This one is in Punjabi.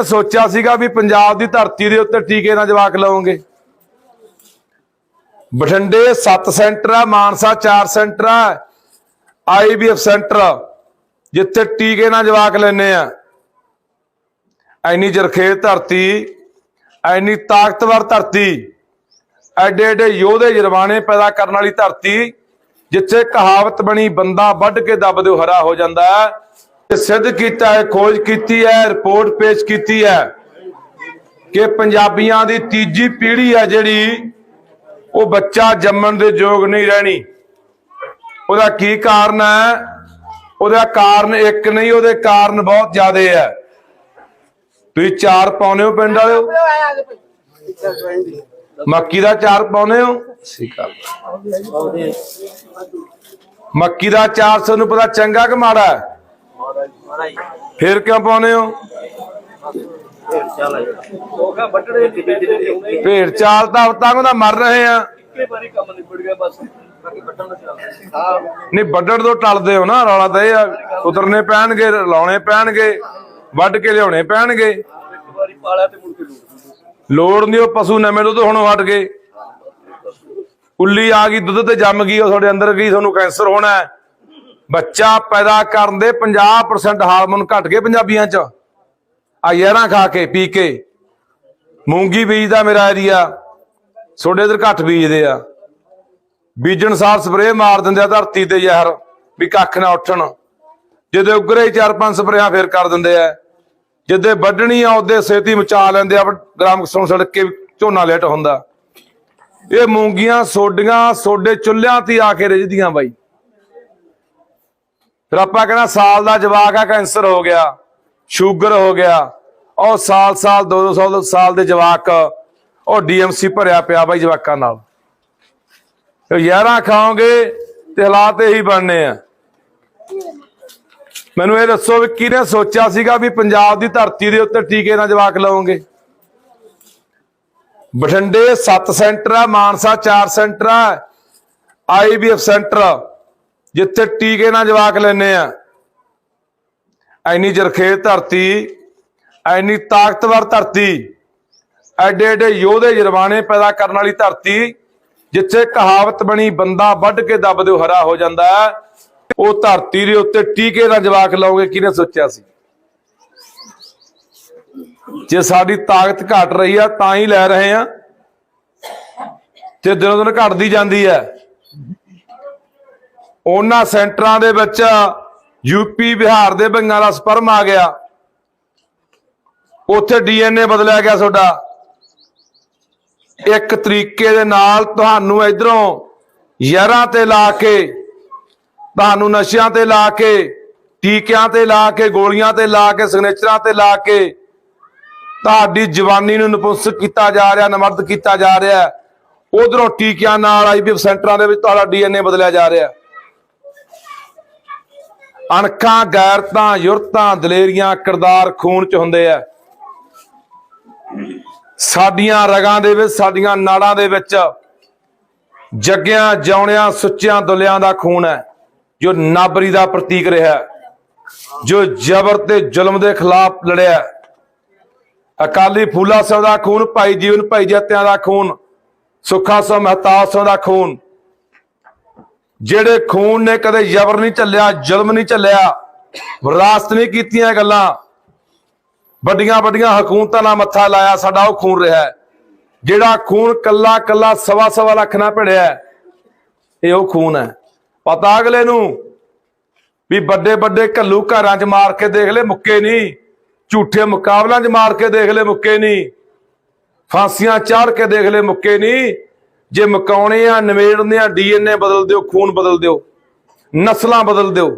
ਕਿਹਨੇ ਸੋਚਿਆ ਸੀਗਾ ਵੀ ਪੰਜਾਬ ਦੀ ਧਰਤੀ ਦੇ ਉੱਤੇ ਟੀਕੇ ਨਾਲ ਜਵਾਕ ਲਾਉਂਗੇ ਬਠਿੰਡੇ 7 ਸੈਂਟਰ ਆ, ਮਾਨਸਾ 4 ਸੈਂਟਰ ਆ ਆਈਬੀਐਫ ਸੈਂਟਰ ਜਿੱਥੇ ਟੀਕੇ ਨਾਲ ਜਵਾਕ ਲੈਨੇ ਆ। ਐਨੀ ਜਰਖੇਜ਼ ਧਰਤੀ, ਐਨੀ ਤਾਕਤਵਰ ਧਰਤੀ, ਐਡੇ ਐਡੇ ਯੋਧੇ ਜਰਵਾਣੇ ਪੈਦਾ ਕਰਨ ਵਾਲੀ ਧਰਤੀ, ਜਿੱਥੇ ਕਹਾਵਤ ਬਣੀ, ਬੰਦਾ ਵੱਢ ਕੇ ਦੱਬ ਦਿਓ, ਹਰਾ ਹੋ ਜਾਂਦਾ। ਹੈ ਸਿੱਧ ਕੀਤਾ ਹੈ, ਖੋਜ ਕੀਤੀ ਹੈ, ਰਿਪੋਰਟ ਪੇਸ਼ ਕੀਤੀ ਹੈ ਕਿ ਪੰਜਾਬੀਆਂ ਦੀ ਤੀਜੀ ਪੀੜ੍ਹੀ ਹੈ ਜਿਹੜੀ, ਉਹ ਬੱਚਾ ਜੰਮਣ ਦੇ ਯੋਗ ਨਹੀਂ ਰਹਿਣੀ। ਉਹਦਾ ਕੀ ਕਾਰਨ ਹੈ? ਉਹਦਾ ਕਾਰਨ ਇੱਕ ਨਹੀਂ, ਉਹਦੇ ਕਾਰਨ ਬਹੁਤ ਜ਼ਿਆਦੇ ਹੈ। ਤੁਸੀਂ ਚਾਰ ਪਾਉਨੇ ਹੋ ਪਿੰਡ ਵਾਲਿਓ? ਮੱਕੀ ਦਾ ਚਾਰ ਪਾਉਨੇ ਹੋ? ਸਿਕਾ ਮੱਕੀ ਦਾ ਚਾਰ, ਤੁਹਾਨੂੰ ਪਤਾ ਚੰਗਾ ਕਿ ਮਾੜਾ ਹੈ? ਫਿਰ ਕਿਉਂ ਪਾਉਨੇ ਹੋ? ਭੇਡ ਚਾਲ ਤਾਂ ਤੱਕ ਦਾ ਮਰ ਰਹੇ ਆ। ਨਹੀਂ, ਵੱਢਣ ਤੋਂ ਟਲਦੇ ਹੋ ਨਾ, ਰੌਲਾ ਤਾਂ ਇਹ ਆ ਉਤਰਨੇ ਪੈਣਗੇ ਲਾਉਣੇ ਪੈਣਗੇ, ਵੱਢ ਕੇ ਲਿਆਉਣੇ ਪੈਣਗੇ। ਲੋੜ ਨਹੀਂ, ਉਹ ਪਸ਼ੂ ਨਵੇਂ ਦੁੱਧ ਹੁਣ ਵੱਢ ਗਏ ਉੱਲੀ ਆ ਗਈ, ਦੁੱਧ ਤੇ ਜੰਮ ਗਈ, ਉਹ ਤੁਹਾਡੇ ਅੰਦਰ ਗਈ, ਤੁਹਾਨੂੰ ਕੈਂਸਰ ਹੋਣਾ ਹੈ। ਬੱਚਾ ਪੈਦਾ ਕਰਨ ਦੇ 50% ਹਾਰਮੋਨ ਘਟ ਗਏ ਪੰਜਾਬੀਆਂ ਚ। ਆ ਯਾਰਾਂ ਖਾ ਕੇ, ਪੀ ਕੇ। ਮੂੰਗੀ ਬੀਜਦਾ ਮੇਰਾ ਏਰੀਆ। ਛੋਡੇ ਇਧਰ ਘੱਟ ਬੀਜਦੇ ਆ। ਬੀਜਣ ਸਾਰ ਸਪਰੇਅ ਮਾਰ ਦਿੰਦੇ ਆ ਧਰਤੀ ਤੇ ਜ਼ਹਿਰ, ਵੀ ਕੱਖ ਨਾ ਉੱਠਣ। ਜਦੋਂ ਉਗਰੇ ਚਾਰ ਪੰਜ ਸਪਰੇਆਂ ਫੇਰ ਕਰ ਦਿੰਦੇ ਆ। ਜਿੱਦੇ ਵੱਢਣੀ ਆ, ਉਹਦੇ ਸੇਤੀ ਮਚਾ ਲੈਂਦੇ ਆ, ਗ੍ਰਾਮ ਸੁਣ ਸੜਕ ਕੇ ਝੋਨਾ ਲੇਟ ਹੁੰਦਾ। ਇਹ ਮੂੰਗੀਆਂ, ਸੋਡੀਆਂ, ਸੋਡੇ ਚੁੱਲ੍ਹਿਆਂ ਤੇ ਆ ਕੇ ਰਿੱਝਦੀਆਂ ਬਾਈ। ਫਿਰ ਆਪਾਂ ਕਹਿੰਦਾ ਸਾਲ ਦਾ ਜਵਾਕ ਆ, ਕੈਂਸਰ ਹੋ ਗਿਆ, ਸ਼ੂਗਰ ਹੋ ਗਿਆ। ਉਹ ਸਾਲ ਸਾਲ 200 ਸਾਲ ਦੇ ਜਵਾਕ, ਉਹ ਡੀਐਮਸੀ ਭਰਿਆ ਪਿਆ ਬਾਈ ਜਵਾਕਾਂ ਨਾਲ। ਤੇ ਯਾਰਾਂ ਖਾਓਗੇ ਤੇ ਹਾਲਾਤ ਇਹੀ ਬਣਨੇ ਆ। ਮੈਨੂੰ ਇਹ ਦੱਸੋ ਵੀ ਕਿਹਨੇ ਸੋਚਿਆ ਸੀਗਾ ਵੀ ਪੰਜਾਬ ਦੀ ਧਰਤੀ ਦੇ ਉੱਤੇ ਟੀਕੇ ਨਾਲ ਜਵਾਕ ਲਾਉਂਗੇ ਬਠਿੰਡੇ 7 ਸੈਂਟਰ ਆ, ਮਾਨਸਾ 4 ਸੈਂਟਰ ਆ ਆਈਬੀਐਫ ਸੈਂਟਰ ਜਿੱਥੇ ਟੀਕੇ ਨਾਲ ਜਵਾਕ ਲੈਨੇ ਆ, ਐਨੀ ਜਰਖੇਜ਼ ਧਰਤੀ, ਐਨੀ ਤਾਕਤਵਰ ਧਰਤੀ, ਐਡੇ ਐਡੇ ਯੋਧੇ ਜਰਵਾਣੇ ਪੈਦਾ ਕਰਨ ਵਾਲੀ ਧਰਤੀ, ਜਿੱਥੇ ਕਹਾਵਤ ਬਣੀ ਬੰਦਾ ਵੱਢ ਕੇ ਦੱਬ ਦਿਓ, ਹਰਾ ਹੋ ਜਾਂਦਾ ਹੈ, ਉਹ ਧਰਤੀ ਦੇ ਉੱਤੇ ਟੀਕੇ ਦਾ ਜਵਾਕ ਲਾਓਗੇ, ਕਿਹਨੇ ਸੋਚਿਆ ਸੀ? ਜੇ ਸਾਡੀ ਤਾਕਤ ਘਟ ਰਹੀ ਆ, ਤਾਂ ਹੀ ਲੈ ਰਹੇ ਆ, ਤੇ ਦਿਨੋਂ ਦਿਨ ਘਟਦੀ ਜਾਂਦੀ ਹੈ। ਉਹਨਾਂ ਸੈਂਟਰਾਂ ਦੇ ਵਿੱਚ ਯੂਪੀ, ਬਿਹਾਰ ਦੇ ਬੰਗਾਂ ਦਾ ਸਪਰਮ ਆ ਗਿਆ। ਉੱਥੇ ਡੀਐਨਏ ਬਦਲਿਆ ਗਿਆ ਤੁਹਾਡਾ। ਇੱਕ ਤਰੀਕੇ ਦੇ ਨਾਲ ਤੁਹਾਨੂੰ ਇਧਰੋਂ ਯਾਰਾਂ ਤੇ ਲਾ ਕੇ, ਤੁਹਾਨੂੰ ਨਸ਼ਿਆਂ ਤੇ ਲਾ ਕੇ, ਟੀਕਿਆਂ ਤੇ ਲਾ ਕੇ, ਗੋਲੀਆਂ ਤੇ ਲਾ ਕੇ, ਸਿਗਨੇਚਰਾਂ ਤੇ ਲਾ ਕੇ ਤੁਹਾਡੀ ਜਵਾਨੀ ਨੂੰ ਨਪੁੰਸਕ ਕੀਤਾ ਜਾ ਰਿਹਾ, ਨਮਰਦ ਕੀਤਾ ਜਾ ਰਿਹਾ। ਉਧਰੋਂ ਟੀਕਿਆਂ ਨਾਲ ਆਈਬੀਐਫ ਸੈਂਟਰਾਂ ਦੇ ਵਿੱਚ ਤੁਹਾਡਾ ਡੀਐਨਏ ਬਦਲਿਆ ਜਾ ਰਿਹਾ। ਅਣਖਾਂ, ਗੈਰਤਾਂ, ਯੁਰਤਾਂ, ਦਲੇਰੀਆਂ, ਕਿਰਦਾਰ ਖੂਨ ਚ ਹੁੰਦੇ ਆ। ਸਾਡੀਆਂ ਰਗਾਂ ਦੇ ਵਿੱਚ, ਸਾਡੀਆਂ ਨਾੜਾਂ ਦੇ ਵਿੱਚ ਜੱਗਿਆਂ, ਜੌਣਿਆਂ, ਸੁੱਚਿਆਂ, ਦੁਲਿਆਂ ਦਾ ਖੂਨ ਹੈ, ਜੋ ਨਾਬਰੀ ਦਾ ਪ੍ਰਤੀਕ ਰਿਹਾ ਜੋ ਜ਼ਬਰ ਤੇ ਜ਼ੁਲਮ ਦੇ ਖਿਲਾਫ ਲੜਿਆ ਅਕਾਲੀ ਫੂਲਾ ਸਿੰਘ ਦਾ ਖੂਨ, ਭਾਈ ਜੀਵਨ ਭਾਈ ਜੱਤਿਆਂ ਦਾ ਖੂਨ, ਸੁੱਖਾ ਸਿੰਘ ਮਹਤਾਬ ਸਿੰਘ ਦਾ ਖੂਨ ਜਿਹੜੇ ਖੂਨ ਨੇ ਕਦੇ ਜ਼ਬਰ ਨਹੀਂ ਝੱਲਿਆ, ਜ਼ੁਲਮ ਨਹੀਂ ਝੱਲਿਆ, ਵਿਰਾਸਤ ਨਹੀਂ ਕੀਤੀਆਂ ਗੱਲਾਂ, ਵੱਡੀਆਂ ਵੱਡੀਆਂ ਹਕੂਮਤਾਂ ਨਾਲ ਮੱਥਾ ਲਾਇਆ, ਸਾਡਾ ਉਹ ਖੂਨ ਰਿਹਾ ਜਿਹੜਾ ਖੂਨ ਕੱਲਾ ਕੱਲਾ ਸਵਾ ਸਵਾ ਲੱਖ ਨਾਲ ਭਿੜਿਆ ਇਹ ਉਹ ਖੂਨ ਹੈ। ਪਤਾ ਅਗਲੇ ਨੂੰ ਵੀ ਵੱਡੇ ਵੱਡੇ ਘੱਲੂ ਘਰਾਂ 'ਚ ਮਾਰ ਕੇ ਦੇਖ ਲੈ ਮੁੱਕੇ ਨਹੀਂ। ਝੂਠੇ ਮੁਕਾਬਲਿਆਂ 'ਚ ਮਾਰ ਕੇ ਦੇਖ ਲੈ ਮੁੱਕੇ ਨਹੀਂ। ਫਾਂਸੀਆਂ ਚਾੜ ਕੇ ਦੇਖ ਲੈ ਮੁੱਕੇ ਨਹੀਂ। ਜੇ ਮਕਾਉਣੇ ਆ ਨਵੇੜਨੇ ਆ ਡੀਐਨਏ ਬਦਲ ਦਿਓ ਖੂਨ ਬਦਲ ਦਿਓ ਨਸਲਾਂ ਬਦਲ ਦਿਓ।